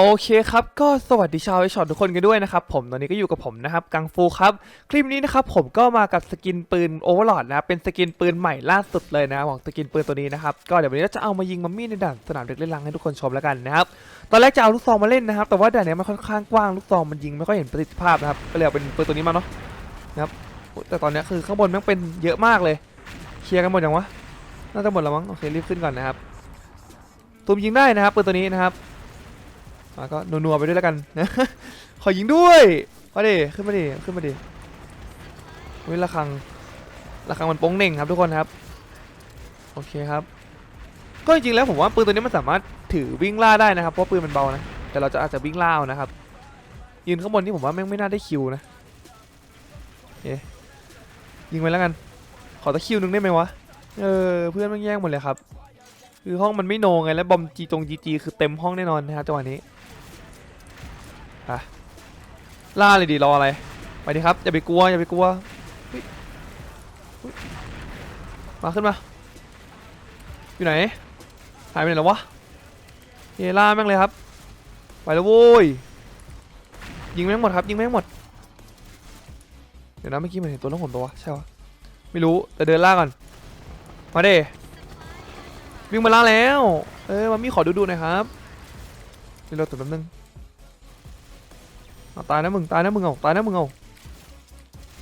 โอเคครับ ก็สวัสดีชาวไอช็อตทุกคนกันด้วยนะครับ ผมตอนนี้ก็อยู่กับผมนะครับ กังฟูครับ คลิปนี้นะครับผมก็มากับสกินปืนโอเวอร์ลอดนะเป็นสกินปืนใหม่ล่าสุดเลยนะของสกินปืนตัวนี้นะครับ ก็เดี๋ยววันนี้เราจะเอามายิงมัมมี่ในด่านสนามเด็กเล่นลังให้ทุกคนชมแล้วกันนะครับตอนแรกจะเอาลูกซองมาเล่นนะครับ แต่ว่าด่านเนี้ยมันค่อนข้างกว้างลูกซองมันยิงไม่ค่อยเห็นประสิทธิภาพนะครับก็เลยเอาเป็นปืนตัวนี้มาเนาะนะครับแต่ตอนเนี้ยคือข้างบนมันเป็นเยอะมากเลยเคลียร์กันหมดยังวะน่าจะหมดแล้วมั้งโอเครีบขึ้นก่อนนะครับตูมยิงได้นะครับปืนตัวนี้นะครับ อะก็นัวๆไปด้วยแล้วกันนะขอยิงด้วยมาดิขึ้นมาดิขึ้นมาดิเว้ยระฆังระฆังมันโป้งเหน่งครับทุกคนครับโอเคครับ ก็จริงๆแล้วผมว่าปืนตัวนี้มันสามารถถือวิ่งล่าได้นะครับเพราะปืนมันเบานะแต่เราจะอาจจะวิ่งล่านะครับยืนข้างบนนี่ผมว่าแม่งไม่น่าได้คิวนะโอเคยิงไปแล้วกัน ขอตะคิวหนึงได้ไหมวะเออเพื่อนม่งแย่งหมดเลยครับ คือห้องมันไม่โนไงแล้วบอมจีตรงจีจีคือเต็มห้องแน่นอนนะครับจังหวะนี้ ไปล่าเลยดิรออะไร ไปดิครับ อย่าไปกลัว อย่าไปกลัว มาขึ้นมา อยู่ไหน หายไปไหนแล้ววะเยล่าแม่งเลยครับ ไปแล้วโว้ย ยิงแม่งหมดครับ ยิงแม่งหมด เดี๋ยวนะเมื่อกี้มันเห็นตัวแล้วผมตัววะ ใช่ปะไม่รู้ แต่เดินล่าก่อน มาเด้วิ่งมาล่าแล้ว เออมามี่ขอดูดูหน่อยครับเดี๋ยวเราตื่นแป๊บนึง ตายนะมึงตายนะมึงเอาตายนะมึงเอา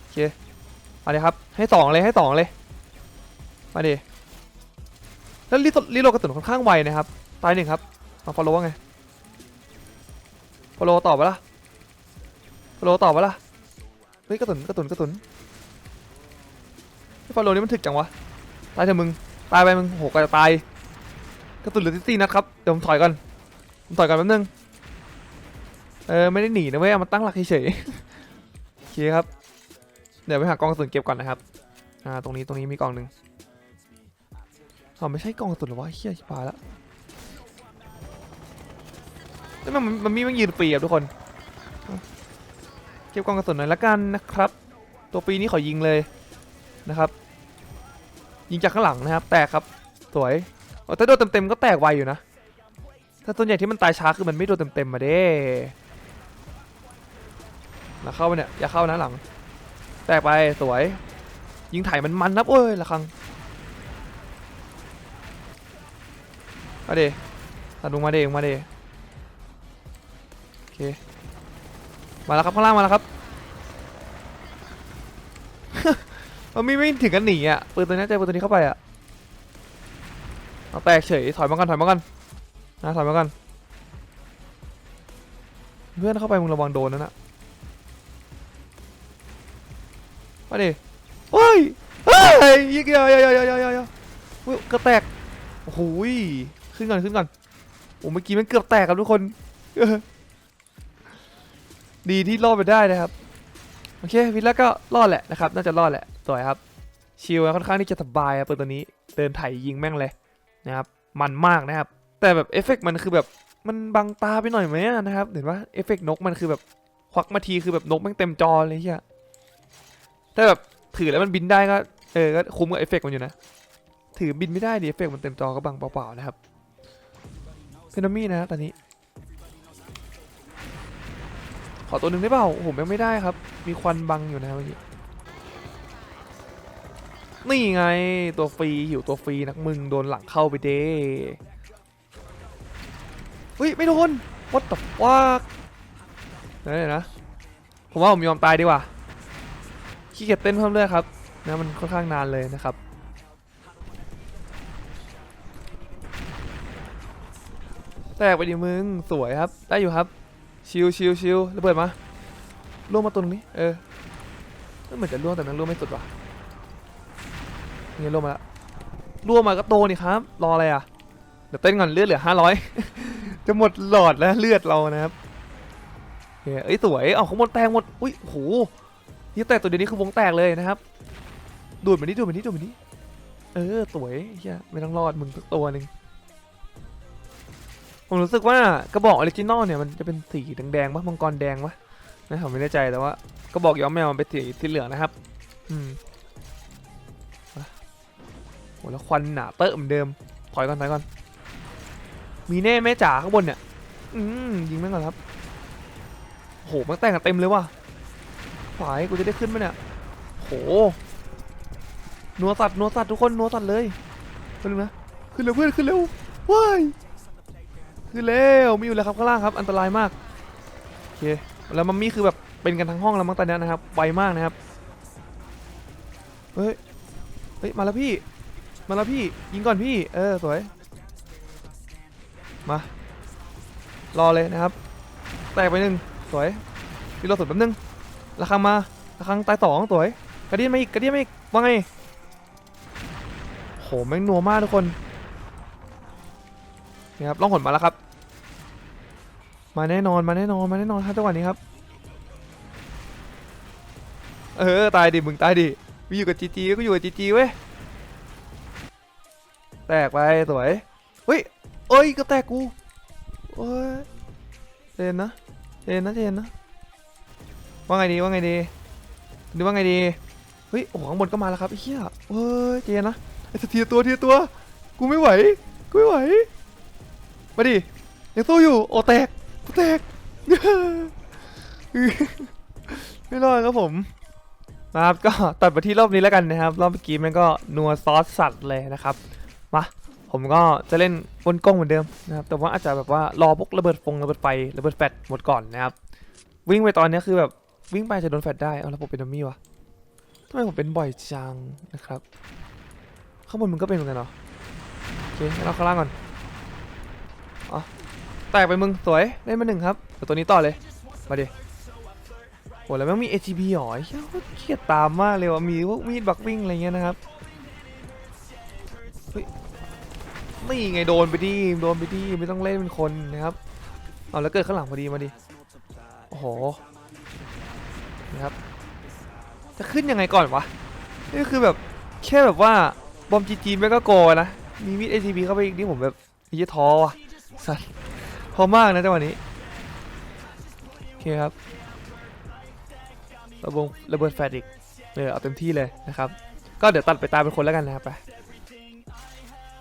โอเคมาเลยครับให้สองเลยให้สองเลยมาดิแล้วรีโรีโหลดกระสุนค่อนข้างไวนะครับตายหนึ่งครับมาฟอลโล่ไงฟอลโล่ตอบปะล่ะฟอลโล่ตอบปะล่ะเฮ้ยกระสุนกระสุนกระสุนฟอลโล่นี่มันถึกจังวะตายเถอะมึงตายไปมึงโหก็จะตายกระตุนเหลือที่นัดครับเดี๋ยวผมถอยก่อนผมถอยก่อนแป๊บนึง เออไม่ได้หนีนะเว้ยเอามาตั้งหลักเฉยๆโอเคครับ เดี๋ยวไปหากองกระสุนเก็บก่อนนะครับ อ่าตรงนี้ตรงนี้มีกองหนึ่งอ๋อไม่ใช่กองกระสุนหรอวะเฮียชิบหายแล้วแล้วมันมันมีมันยืนฟรีอะทุกคน เก็บกองกระสุนหน่อยละกันนะครับ ตัวฟรีนี้ขอยิงเลยนะครับ ยิงจากข้างหลังนะครับ แตกครับสวยถ้าโดนเต็มๆก็แตกไวอยู่นะ ถ้าส่วนใหญ่ที่มันตายช้าคือมันไม่โดนเต็มๆมาเด้ หลังเข้าไปเนี่ยอย่าเข้านะหลัง แตกไปสวย ยิงไถ่มันมันนับโอ้ยละครังมาเดตัดลงมาเดมาเดโอเคมาแล้วครับข้างล่างมาแล้วครับมันมีไม่ถึงกันหนีอะปืนตัวนี้เจปืนตัวนี้เข้าไปอะเอาแตกเฉยถอยมาก่อนถอยมาก่อนนะถอยมาก่อนเพื่อนเข้าไปมึงระวังโดนนั่นน่ะ มาดิเฮ้ยเฮ้ยยิงเยอะเยอะเยอะเยอะเยอะเยอะอุ๊ยกระแตกโอ้โหยขึ้นก่อนขึ้นก่อนโอ้เมื่อกี้มันเกือบแตกครับทุกคน ดีที่รอดไปได้นะครับ โอเควินแล้วก็รอดแหละนะครับ น่าจะรอดแหละสวยครับ ชิลค่อนข้างที่จะสบายครับปืนตัวนี้ เดินไถยิงแม่งเลยนะครับ มันมากนะครับ แต่แบบเอฟเฟกต์มันคือแบบมันบังตาไปหน่อยไหมอะนะครับ เห็นว่าเอฟเฟกต์นกมันคือแบบควักมาทีคือแบบนกแม่งเต็มจอเลยเฮีย ถ้าแบบถือแล้วมันบินได้ก็เออก็คุ้มกับเอฟเฟกต์มันอยู่นะ ถือบินไม่ได้ดิเอฟเฟกต์มันเต็มจอก็บังเปล่าๆนะครับเพนมี่นะตอนนี้ ขอตัวหนึ่งได้เปล่าโอ้โหยังไม่ได้ครับ มีควันบังอยู่นะเมื่อกี้นี่ไงตัวฟรีหิวตัวฟรีนักมึงโดนหลังเข้าไปเด้เฮ้ยไม่โดน what the fuck เดี๋ยวนะ ผมว่าผมยอมตายดีกว่า ขี้เกียจเต้นเพิ่มเลือดครับนะมันค่อนข้างนานเลยนะครับแตกไปดิมึงสวยครับ ได้อยู่ครับ ชิวชิวชิวระเบิดมาล่วงมาตรงนี้เออเหมือนจะล่วงแต่นั้นล่วงไม่สุดว่ะนี่ล่วงมาแล้วล่วงมาก็โตนี่ครับ รออะไรอะเดี๋ยวเต้นก่อนเลือดเหลือห้าร้อยจะหมดหลอดแล้วเลือดเรานะครับเคเอ้ยสวยเอาข้างบนแตกหมดอุ้ยโห นี่แตกตัวเดียวนี้คือวงแตกเลยนะครับดูดมานี้ดูดมานี้ดูดมานี้ เออสวยเฮียไม่ต้องรอดมึงสักตัวหนึ่งผมรู้สึกว่ากระบอกออริจินอลเนี่ยมันจะเป็นสีแดงๆปะมังกรแดงปะนะผมไม่แน่ใจแต่ว่ากระบอกย้อมแมวมันเป็นสีสีเหลืองนะครับ อืมโหแล้วควันหนาเตอะเหมือนเดิมถอยก่อนถอยก่อนมีแน่แม่จ๋าข้างบนเนี่ย อืมยิงแม่งก่อนครับโหมันแต่งกันเต็มเลยว่ะ ฝายกูจะได้ขึ้นไหมเนี่ยโหนัวสัตว์นัวสัตว์ทุกคนนัวสัตว์เลยขึ้นงนะขึ้นเร็วเพื่อนขึ้นเร็วว้ายขึ้นเร็วมีอยู่แล้วครับข้างล่างครับ อันตรายมากโอเคแล้วมัมมี่คือแบบเป็นกันทั้งห้องแล้วมั้งตอนนี้นะครับไวมากนะครับเฮ้ยเฮ้ยมาแล้วพี่ มาแล้วพี่ยิงก่อนพี่ เออสวยมารอเลยนะครับ แตกไปหนึ่งสวยพี่รอสุดแป๊บนึง ระคังมาระคังตายสองสวยกระเดียนมาอีกกระเดียนมาอีกว่าไงโหแม่งนัวมากทุกคนนี่ครับล่องหนมาแล้วครับ มาแน่นอนมาแน่นอนมาแน่นอนครับจังหวะนี้ครับ เออตายดิมึงตายดิกูอยู่กับจีจีก็อยู่กับจีจีเว้ยแตกไปสวยเฮ้ยเอ้ยก็แตกกูโอ้ยเจนนะเจนนะเจนนะ ว่าไงดีว่าไงดีดูว่าไงดีเฮ้ยโอ้ข้างบนก็มาแล้วครับไอ้เหี้ยเฮ้ยเจนนะไอ้เทียตัวเทียตัว กูไม่ไหว กูไม่ไหว มาดิยังสู้อยู่ โอแตกโอแตก ไม่รอดครับผม นะครับ ก็ตัดไปที่รอบนี้แล้วกันนะครับ รอบเมื่อกี้มันก็นัวซอสสัตว์เลยนะครับ มา ผมก็จะเล่นบนกล้องเหมือนเดิมนะครับ แต่ว่าอาจจะแบบว่ารอพวกระเบิดฟงระเบิดไฟระเบิดแฟดหมดก่อนนะครับ วิ่งไปตอนนี้คือแบบ วิ่งไปจะโดนแฟดได้เอาแล้วผมเป็นดัมมี่วะทำไมผมเป็นบ่อยจังนะครับ ข้างบนมันก็เป็นเหมือนกันเหรอโอเคงั้นเราข้างล่างก่อนอ๋อแตกไปมึงสวยเล่นมาหนึ่งครับเดี๋ยวตัวนี้ต่อเลยมาดิโหแล้วแม่งมี ATB หรอเฮ้ยเครียดตามมากเลยว่ะมีพวกมีดบักวิ่งอะไรเงี้ยนะครับเฮ้ยนี่ไงโดนไปดิโดนไปดิไม่ต้องเล่นเป็นคนนะครับเอาแล้วเกิดข้างหลังพอดีมาดิโอ้โห นะครับ จะขึ้นยังไงก่อนวะ นี่คือแบบแค่แบบว่าบอมจีจีไม่ก็โกนะ มีมีด ATB เข้าไปอีกนี่ผมแบบยี่ท้อว่ะสัสท้อมากนะจังหวะนี้ โอเคครับ ระบงระเบิดแฟดอีกเออเอาเต็มที่เลยนะครับ ก็เดี๋ยวตัดไปตามเป็นคนแล้วกันนะครับไป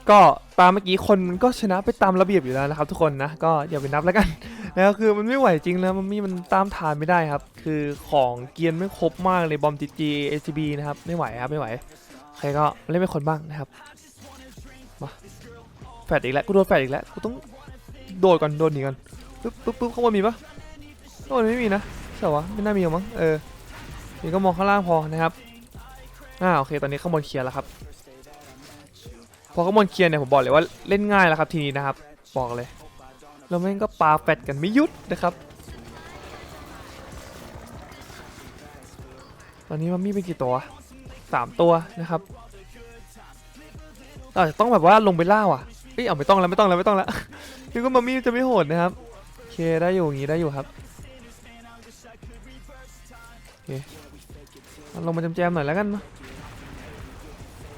ก็ตามเมื่อกี้คนมันก็ชนะไปตามระเบียบอยู่แล้วนะครับ ทุกคนนะก็อย่าไปนับแล้วกัน นะครับคือมันไม่ไหวจริงแล้วมันมีมันตามทานไม่ได้ครับ คือของเกียร์ไม่ครบมากเลยบอมจีจีเอชบีนะครับไม่ไหวครับไม่ไหวใครก็เล่นเป็นคนบ้างนะครับมาแฟดอีกแล้วกูโดนแฟดอีกแล้วกูต้องโดดก่อนโดดหนีก่อนปึ๊บปึ๊บปึ๊บข้างบนมีปะข้างบนไม่มีนะใช่เหรอวะไม่น่ามีหรอมั้งเออนี่ก็มองข้างล่างพอนะครับอ่าโอเคตอนนี้ข้างบนเคลียร์แล้วครับพอข้างบนเคลียร์เนี่ยผมบอกเลยว่าเล่นง่ายแล้วครับทีนี้นะครับบอกเลย แล้วแม่งก็ปาแฟดกันไม่หยุดนะครับ ตอนนี้มันมีเป็นกี่ตัวสามตัวนะครับเราอาจจะต้องแบบว่าลงไปล่าว่ะเอ้ยเอาไม่ต้องแล้วไม่ต้องแล้วไม่ต้องแล้วนึกว่ามัมมี่จะไม่โหดนะครับโอเคได้อยู่อย่างนี้ได้อยู่ครับเอาลงมาแจมๆหน่อยแล้วกันมา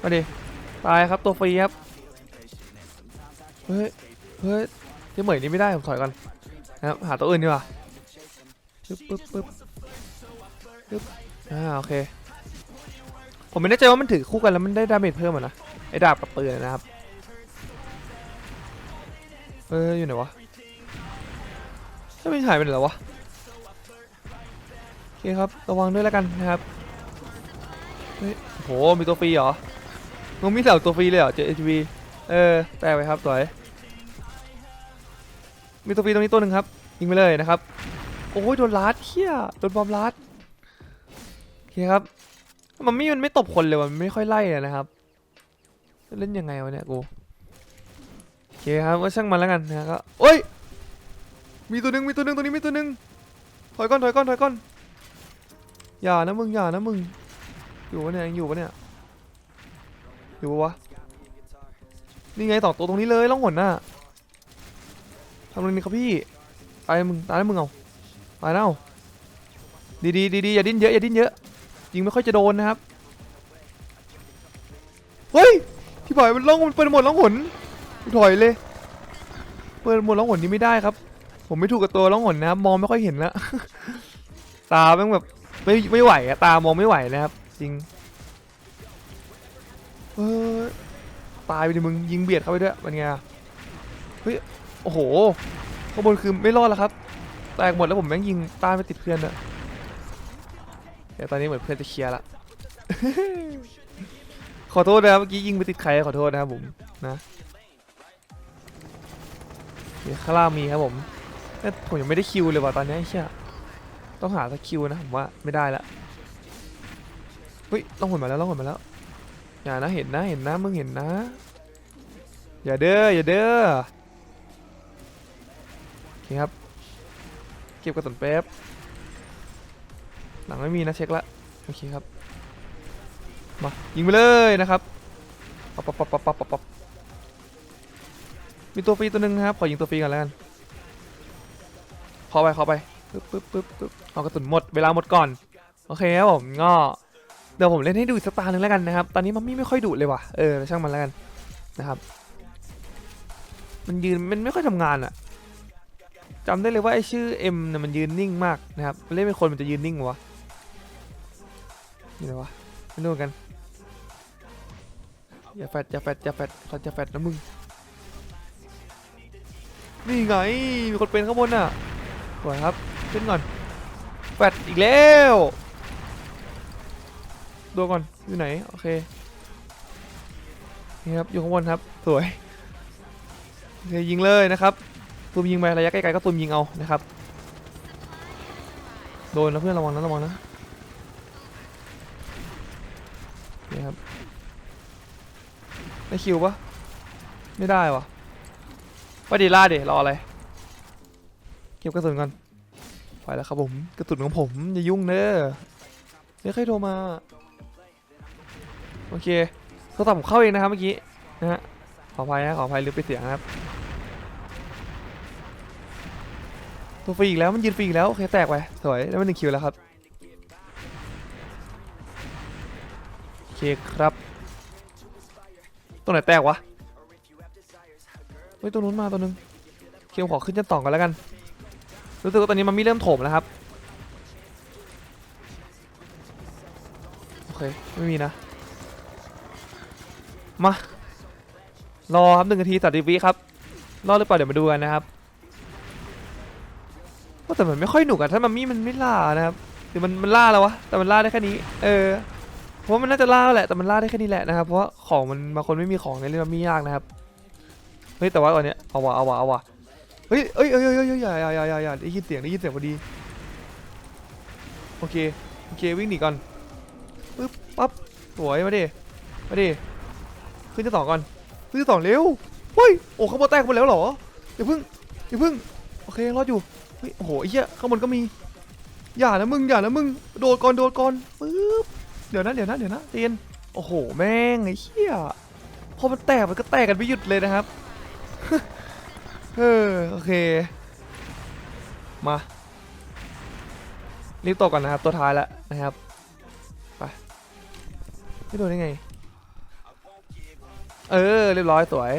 มาดิตายครับตัวฟรีครับเฮ้ยเฮ้ย เจ๊เหมยนี่ไม่ได้ผมถอยก่อนนะครับหาตัวอื่นดีกว่าปึ๊บปึ๊บปึ๊บปึ๊บอ่าโอเคผมไม่แน่ใจว่ามันถือคู่กันแล้วมันได้ดาเมจเพิ่มอะนะไอ้ดาบกับปืนนะครับเอออยู่ไหนวะถ้าไม่หายไปไหนแล้ววะโอเคครับระวังด้วยแล้วกันนะครับเฮ้ยโหมีตัวฟรีเหรอมึงมีแถวตัวฟรีเลยเหรอเจอ HV เออแตกไปครับสวย มีตัวฟรีตรงนี้ตัวหนึ่งครับยิงไปเลยนะครับ โอ้ยโดนลัดเฮียโดนบอมลัดโอเคครับมันไม่มันไม่ตบคนเลยมันไม่ค่อยไล่นะครับเล่นยังไงวะเนี่ยกูโอเคครับก็ช่างมันแล้วกันนะก็โอ้ยมีตัวหนึ่งมีตัวหนึ่งตัวนี้มีตัวหนึ่งถอยก่อนถอยก่อนถอยก่อนอย่านะมึงอย่านะมึงอยู่ปะเนี่ยยังอยู่ปะเนี่ยอยู่ปะวะนี่ไงสองตัวตรงนี้เลยล่องหนน่ะ ทำอะไรนี่ครับพี่ตายมึงตายแล้วมึงเอาตายแล้วดีดีดีดีอย่าดิ้นเยอะอย่าดิ้นเยอะยิงไม่ค่อยจะโดนนะครับเฮ้ยที่ปล่อยมันล่องมันเปิดหมดล่องหนถอยเลย เปิดหมดล่องหนนี้ไม่ได้ครับ ผมไม่ถูกกับตัวล่องหนนะครับมองไม่ค่อยเห็นและตาแม่งแบบไม่ไม่ไหวอะตามองไม่ไหวนะครับ จริงเออตายไปดิมึงยิงเบียดเข้าไปด้วยมันไงเฮ้ย โอ้โหข้างบนคือไม่รอดแล้วครับ แตกหมดแล้วผมแม่งยิงต้านไปติดเพื่อนอะเดี๋ยวตอนนี้เหมือนเพื่อนจะเคลียร์ละ ขอโทษนะครับเมื่อกี้ยิงไปติดใครขอโทษนะครับผมนะเดี๋ยวข้างล่างมีครับผมแต่ผมยังไม่ได้คิวเลยว่ะตอนนี้เชี่ยต้องหาสักคิวนะผมว่าไม่ได้ละเฮ้ยต้องหนมาแล้วต้องหนมาแล้ว อย่านะเห็นนะเห็นนะมึงเห็นนะ อย่าเด้ออย่าเด้อ เคครับ เก็บกระสุนแป๊บ หลังไม่มีนะเช็คละ โอเคครับ มา ยิงไปเลยนะครับปับปับปับปับปับปับปับมีตัวฟรีตัวหนึ่งนะครับ ขอยิงตัวฟรีก่อนแล้วกันขอไปขอไปปึ๊บปึ๊บปึ๊บปึ๊บเอากระสุนหมด เวลาหมดก่อน โอเคครับผมก็เดี๋ยวผมเล่นให้ดูสักตาหนึ่งแล้วกันนะครับ ตอนนี้มันไม่ไม่ค่อยดุเลยว่ะ เออ ช่างมันแล้วกันนะครับ มันยืนมันไม่ค่อยทำงานอะ จำได้เลยว่าไอชื่อ M เนี่ยมันยืนนิ่งมากนะครับเล่นเป็นคนมันจะยืนนิ่งวะนี่อะไรวะไม่รู้กันอย่าแฟดอย่าแฟดอย่าแฟดเขาจะแฟดนะมึงนี่ไงมีคนเป็นข้างบนน่ะสวยครับขึ้นก่อนแฟดอีกแล้วดูก่อนอยู่ไหนโอเคนี่ครับอยู่ข้างบนครับสวยโอเคยิงเลยนะครับ ตูมยิงไประยะไกลๆก็ตูมยิงเอานะครับ โดนนะเพื่อนระวังนะระวังนะนี่ครับได้คิวปะไม่ได้วะว่าดีล่าดิรออะไรเก็บกระสุนก่อนไปแล้วครับผมกระสุนของผมอย่ายุ่งเด้อไม่เคยโทรมาโอเคโทรศัพท์ผมเข้าเองนะครับเมื่อกี้นะฮะขออภัยนะขออภัยลืมไปเสียงนะครับ ตัวฟรีอีกแล้วมันยืนฟรีอีกแล้วโอเคแตกไปสวยได้มาหนึ่งคิวแล้วครับโอเคครับตัวไหนแตกวะเฮ้ยตัวนู้นมาตัวนึงเคียวขอขึ้นชั้นสองก่อนแล้วกันรู้สึกว่าตอนนี้มันมีเริ่มโถมแล้วครับโอเคไม่มีนะมารอครับหนึ่งนาทีสามสิบวิครับรอดหรือเปล่าเดี๋ยวมาดูกันนะครับ แต่มันไม่ค่อยหนุกอะถ้ามันมีมันไม่ล่านะครับหรือมันมันล่าแล้ววะแต่มันล่าได้แค่นี้ เออเพราะว่ามันน่าจะล่าแหละแต่มันล่าได้แค่นี้แหละนะครับเพราะว่าของมันบางคนไม่มีของในเล่นมันมียากนะครับเฮ้ยแต่ว่าตอนเนี้ยเอาวะเอาวะเอาวะเฮ้ยเอ้ยเอ้ยเอ้ยเอ้ยอย่าอย่าอย่าอย่าอย่าได้ยินเสียงได้ยินเสียงพอดีโอเคโอเควิ่งหนีก่อนปึ๊บปั๊บสวยมาดิมาดิขึ้นที่อก่อนขึ้นที่อเร็วเฮ้ยโอ้ข้างบนแตกหมดแล้วเหรออย่าพิ่งอย่าพิ่งโอเครอดอยู่ เฮ้ยโอ้โหเหี้ยข้างบนก็มี อย่านะมึงอย่านะมึงโดดก่อนโดดก่อนปึ๊บเดี๋ยวนะเดี๋ยวนะเดี๋ยวนะเตียนโอ้โหแม่งไอ้เหี้ยพอมันแตกมันก็แตกกันไม่หยุดเลยนะครับเออโอเค มารีบตกก่อนนะครับตัวท้ายแล้วนะครับไปไม่โดนได้ไง เออเรียบร้อยสวย